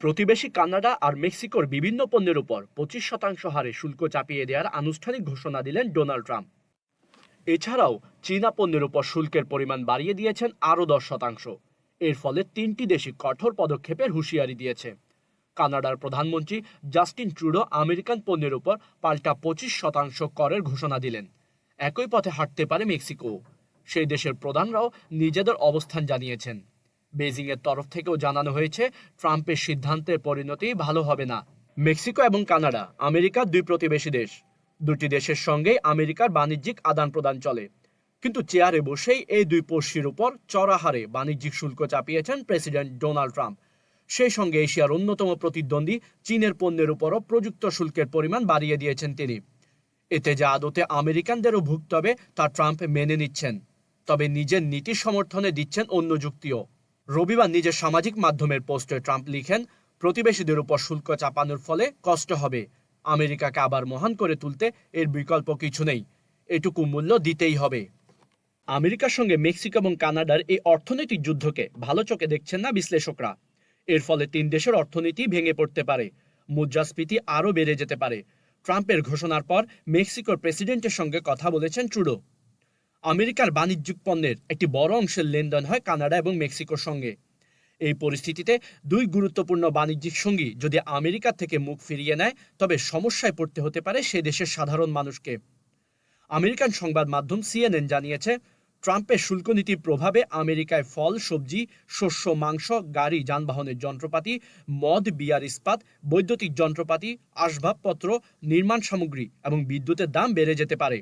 প্রতিবেশী কানাডা আর মেক্সিকোর বিভিন্ন পণ্যের উপর পঁচিশ শতাংশ হারে শুল্ক চাপিয়ে দেওয়ার আনুষ্ঠানিক ঘোষণা দিলেন ডোনাল্ড ট্রাম্প। এছাড়াও চীনা পণ্যের উপর শুল্কের পরিমাণ বাড়িয়ে দিয়েছেন আরও দশ শতাংশ। এর ফলে তিনটি দেশই কঠোর পদক্ষেপের হুঁশিয়ারি দিয়েছে। কানাডার প্রধানমন্ত্রী জাস্টিন ট্রুডো আমেরিকান পণ্যের উপর পাল্টা পঁচিশ শতাংশ করের ঘোষণা দিলেন। একই পথে হাঁটতে পারে মেক্সিকো সেই দেশের প্রধানরাও নিজেদের অবস্থান জানিয়েছেন। বেজিংয়ের তরফ থেকেও জানানো হয়েছে, ট্রাম্পের সিদ্ধান্তের পরিণতি ভালো হবে না। মেক্সিকো এবং কানাডা আমেরিকার দুই প্রতিবেশী দেশ। দুটি দেশের সঙ্গে আমেরিকার বাণিজ্যিক আদান প্রদান চলে। কিন্তু চেয়ারে বসেই এই দুই পড়শির উপর চড়া হারে বাণিজ্যিক শুল্ক চাপিয়েছেন প্রেসিডেন্ট ডোনাল্ড ট্রাম্প। সেই সঙ্গে এশিয়ার অন্যতম প্রতিদ্বন্দ্বী চীনের পণ্যের উপরও প্রযুক্ত শুল্কের পরিমাণ বাড়িয়ে দিয়েছেন তিনি। এতে যে আদতে আমেরিকানদেরও ভুগতে হবে তা ট্রাম্প মেনে নিচ্ছেন। তবে নিজের নীতি সমর্থনে দিচ্ছেন অন্য যুক্তিও। রবিবার নিজের সামাজিক মাধ্যমের পোস্টে ট্রাম্প লিখেন, প্রতিবেশীদের উপর শুল্ক চাপানোর ফলে কষ্ট হবে। আমেরিকাকে আবার মহান করে তুলতে এর বিকল্প কিছু নেই। এটুকু মূল্য দিতেই হবে। আমেরিকার সঙ্গে মেক্সিকো এবং কানাডার এই অর্থনৈতিক যুদ্ধকে ভালো চোখে দেখছেন না বিশ্লেষকরা। এর ফলে তিন দেশের অর্থনীতি ভেঙে পড়তে পারে। মুদ্রাস্ফীতি আরও বেড়ে যেতে পারে। ট্রাম্পের ঘোষণার পর মেক্সিকোর প্রেসিডেন্টের সঙ্গে কথা বলেছেন ট্রুডো। আমেরিকার বাণিজ্যিক পণ্যের একটি বড় অংশের লেনদেন হয় কানাডা এবং মেক্সিকোর সঙ্গে। এই পরিস্থিতিতে দুই গুরুত্বপূর্ণ বাণিজ্যিক সঙ্গী যদি আমেরিকা থেকে মুখ ফিরিয়ে নেয়, তবে সমস্যায় পড়তে হতে পারে সে দেশের সাধারণ মানুষকে। আমেরিকান সংবাদ মাধ্যম সিএনএন জানিয়েছে, ট্রাম্পের শুল্ক নীতির প্রভাবে আমেরিকায় ফল, সবজি, শস্য, মাংস, গাড়ি, যানবাহনের যন্ত্রপাতি, মদ, বিয়ার ইস্পাত, বৈদ্যুতিক যন্ত্রপাতি, আসবাবপত্র, নির্মাণ সামগ্রী এবং বিদ্যুতের দাম বেড়ে যেতে পারে।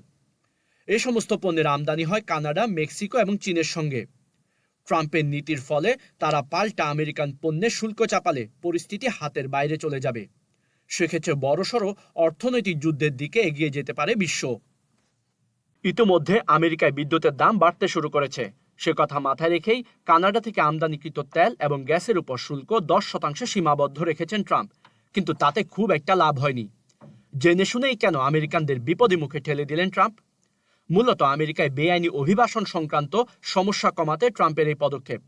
এই সমস্ত পণ্যের আমদানি হয় কানাডা, মেক্সিকো এবং চীনের সঙ্গে। ট্রাম্পের নীতির ফলে তারা পাল্টা আমেরিকান পণ্যের শুল্ক চাপালে পরিস্থিতি হাতের বাইরে চলে যাবে। সেক্ষেত্রে বড়সড় অর্থনৈতিক যুদ্ধের দিকে এগিয়ে যেতে পারে বিশ্ব। ইতিমধ্যে আমেরিকায় বিদ্যুতের দাম বাড়তে শুরু করেছে। সে কথা মাথায় রেখেই কানাডা থেকে আমদানিকৃত তেল এবং গ্যাসের উপর শুল্ক দশ শতাংশে সীমাবদ্ধ রেখেছেন ট্রাম্প। কিন্তু তাতে খুব একটা লাভ হয়নি। জেনে শুনেই কেন আমেরিকানদের বিপদে মুখে ঠেলে দিলেন ট্রাম্প? মূলত আমেরিকায় বেআইনি অভিবাসন সংক্রান্ত সমস্যা কমাতে ট্রাম্পের এই পদক্ষেপ।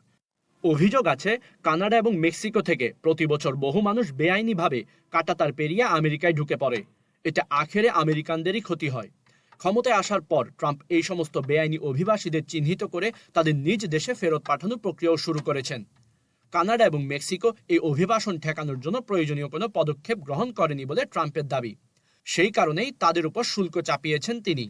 অভিযোগ আছে, কানাডা এবং মেক্সিকো থেকে প্রতি বছর বহু মানুষ বেআইনিভাবে কাটাতার পেরিয়ে আমেরিকায় ঢুকে পড়ে। এতে আখেরে আমেরিকানদেরই ক্ষতি হয়। ক্ষমতায় আসার পর ট্রাম্প এই সমস্ত বেআইনি অভিবাসীদের চিহ্নিত করে তাদের নিজ দেশে ফেরত পাঠানোর প্রক্রিয়াও শুরু করেছেন। কানাডা এবং মেক্সিকো এই অভিবাসন ঠেকানোর জন্য প্রয়োজনীয় কোনো পদক্ষেপ গ্রহণ করেনি বলে ট্রাম্পের দাবি। সেই কারণেই তাদের উপর শুল্ক চাপিয়েছেন তিনি।